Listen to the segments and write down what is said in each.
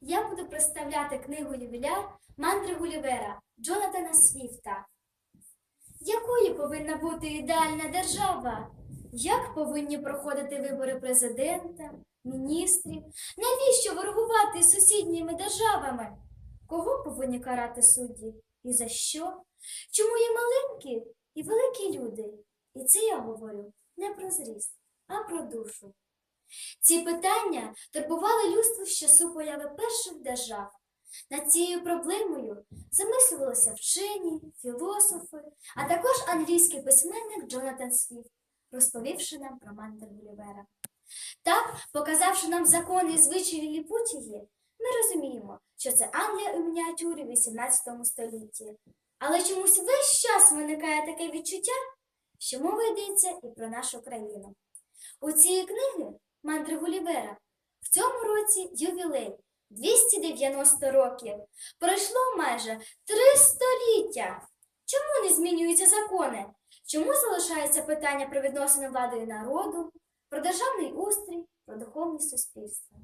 я буду представляти книгу ювіляр мантри Гулівера Джонатана Свіфта. Якою повинна бути ідеальна держава? Як повинні проходити вибори президента, міністрів? Навіщо ворогувати з сусідніми державами? Кого повинні карати судді? І за що? Чому є маленькі і великі люди? І це я говорю не про зріст, а про душу. Ці питання турбували людство з часу появи перших держав. Над цією проблемою замислювалися вчені, філософи, а також англійський письменник Джонатан Свіфт, розповівши нам про мантр Гулівера. Так, показавши нам закони і звичаї Ліліпутії, ми розуміємо, що це Англія у мініатюрі в 18 столітті. Але чомусь весь час виникає таке відчуття, що мова йдеться і про нашу країну. У цієї книги мантри Гулівера в цьому році ювілей 290 років. Пройшло майже три століття. Чому не змінюються закони? Чому залишається питання про відносини влади народу, про державний устрій, про духовне суспільство?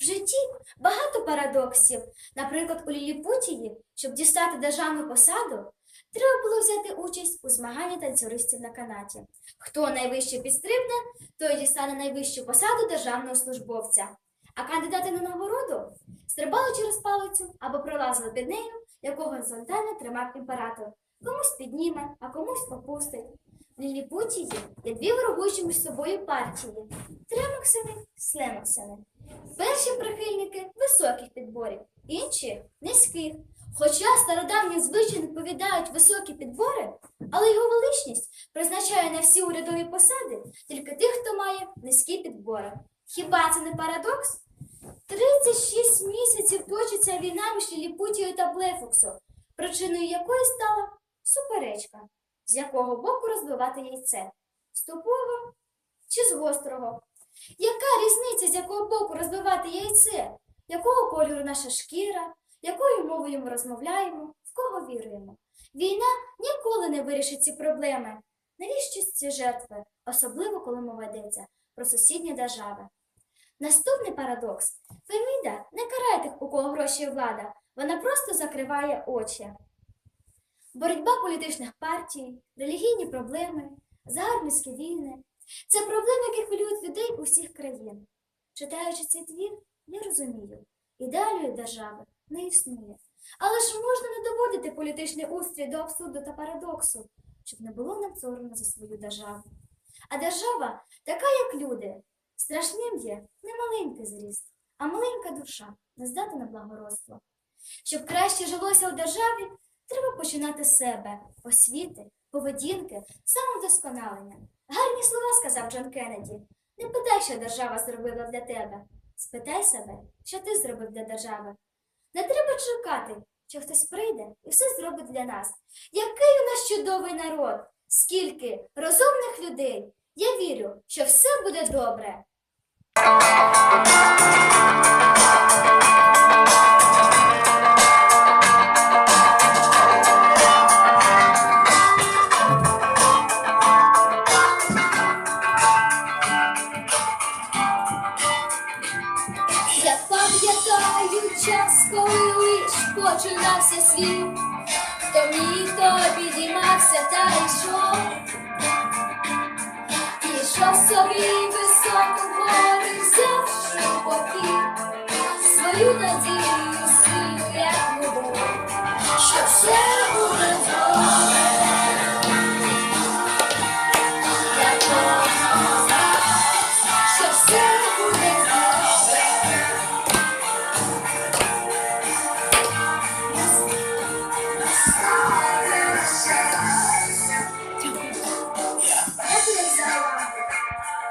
В житті багато парадоксів. Наприклад, у Ліліпутії, щоб дістати державну посаду, треба було взяти участь у змаганні танцюристів на канаті. Хто найвище підстрибне, той дістане найвищу посаду державного службовця. А кандидати на нагороду стрибали через палицю або пролазили під нею, якого горизонтально тримав імператор. Комусь підніме, а комусь опустить. В Ліліпутії є дві ворогуючі між собою партії тремоксини, слемоксини. Перші прихильники високих підборів, інші низьких. Хоча стародавні звичаї відповідають високі підбори, але його величність призначає на всі урядові посади тільки тих, хто має низькі підбори. Хіба це не парадокс? 36 місяців точиться війна між Ліліпутією та Блефоксом, причиною якої стала суперечка, з якого боку розбивати яйце з тупого чи з гострого. Яка різниця, з якого боку розбивати яйце? Якого кольору наша шкіра, якою мовою ми розмовляємо, в кого віруємо? Війна ніколи не вирішить ці проблеми. Навіщо ці жертви, особливо коли мова йдеться про сусідні держави? Наступний парадокс. Феміда не карає тих, у кого гроші влада, вона просто закриває очі. Боротьба політичних партій, релігійні проблеми, загарбницькі війни це проблеми, які хвилюють людей усіх країн. Читаючи цей твір, я розумію, ідеальної держави не існує. Але ж можна не доводити політичний устрій до абсурду та парадоксу, щоб не було нам соромно за свою державу. А держава така, як люди. Страшним є не маленький зріст, а маленька душа, не здатна на благородство. Щоб краще жилося у державі, треба починати з себе, освіти, поведінки, самовдосконалення. Гарні слова сказав Джон Кеннеді. Не питай, що держава зробила для тебе. Спитай себе, що ти зробив для держави. Не треба чекати, що хтось прийде і все зробить для нас. Який у нас чудовий народ! Скільки розумних людей! Я вірю, що все буде добре. Пам'ятаю час, коли лиш починався світ, хто міг, хто підіймався та йшов, ішов собі високо гори, завжди в свою надію, свою як любов, що все